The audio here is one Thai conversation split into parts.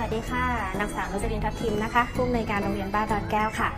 วัสดีค่ะ นางสาวนุจรินทัพทิมนะคะ ผู้อำนวยการโรงเรียนบ้านดอนแก้วค่ะ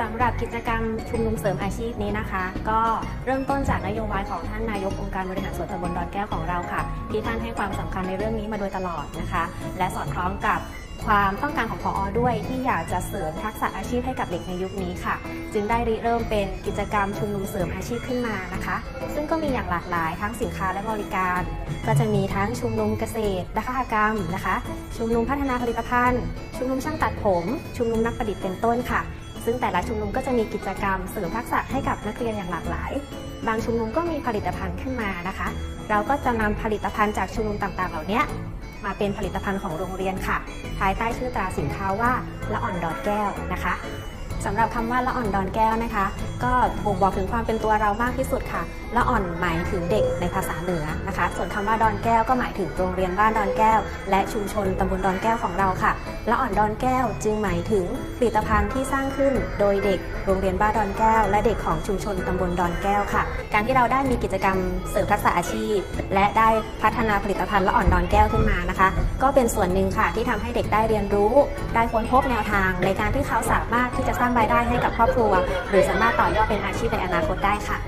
สำหรับกิจกรรมชุมนุมเสริมอาชีพนี้นะคะ ก็เริ่มต้นจากนโยบายของท่านนายกองค์การบริหารส่วนตำบลดอนแก้วของเราค่ะ ที่ท่านให้ความสำคัญในเรื่องนี้มาโดยตลอดนะคะ และสอดคล้องกับ ความต้องการของพออด้วย ที่อยากจะเสริมทักษะอาชีพให้กับเด็กในยุคนี้ค่ะ จึงได้ริเริ่มเป็นกิจกรรมชุมนุมเสริมอาชีพขึ้นมานะคะ ซึ่งก็มีอย่างหลากหลายทั้งสินค้าและบริการ ก็จะมีทั้งชุมนุมเกษตรและคหกรรมนะคะ ชุมนุมพัฒนาผลิตภัณฑ์ ชุมนุมช่างตัดผม ชุมนุมนักประดิษฐ์เป็นต้นค่ะ ซึ่งแต่ละชุมนุมก็จะมีกิจกรรมเสริมทักษะให้กับนักเรียนอย่างหลากหลาย บางชุมนุมก็มีผลิตภัณฑ์ขึ้นมานะคะ เราก็จะนำผลิตภัณฑ์จากชุมนุมต่างๆ เหล่านี้ มาเป็นผลิตภัณฑ์ของโรงเรียนค่ะ ภายใต้ชื่อตราสินค้าว่าละอ่อนดอดแก้วนะคะ สำหรับคำว่าละอ่อนดอนแก้วนะคะ ก็บ่งบอกถึงความเป็นตัวเรามากที่สุดค่ะละอ่อนหมายถึงเด็กในภาษาเหนือนะคะ ส่วนคำว่าดอนแก้วก็หมายถึงโรงเรียนบ้านดอนแก้ว และชุมชนตำบลดอนแก้วของเราค่ะละอ่อนดอนแก้วจึงหมายถึงผลิตภัณฑ์ที่สร้างขึ้นโดยเด็กโรงเรียนบ้านดอนแก้ว และเด็กของชุมชนตำบลดอนแก้วค่ะ การที่เราได้มีกิจกรรมเสริมทักษะอาชีพ และได้พัฒนาผลิตภัณฑ์ละอ่อนดอนแก้วขึ้นมานะคะ ก็เป็นส่วนหนึ่งค่ะที่ทำให้เด็กได้เรียนรู้ ได้ค้นพบแนวทางในการที่เขาสามารถที่จะสร้างร้างรายได้ให้กับครอบครัว หรือสามารถต่อยอดเป็นอาชีพในอนาคตได้ค่ะ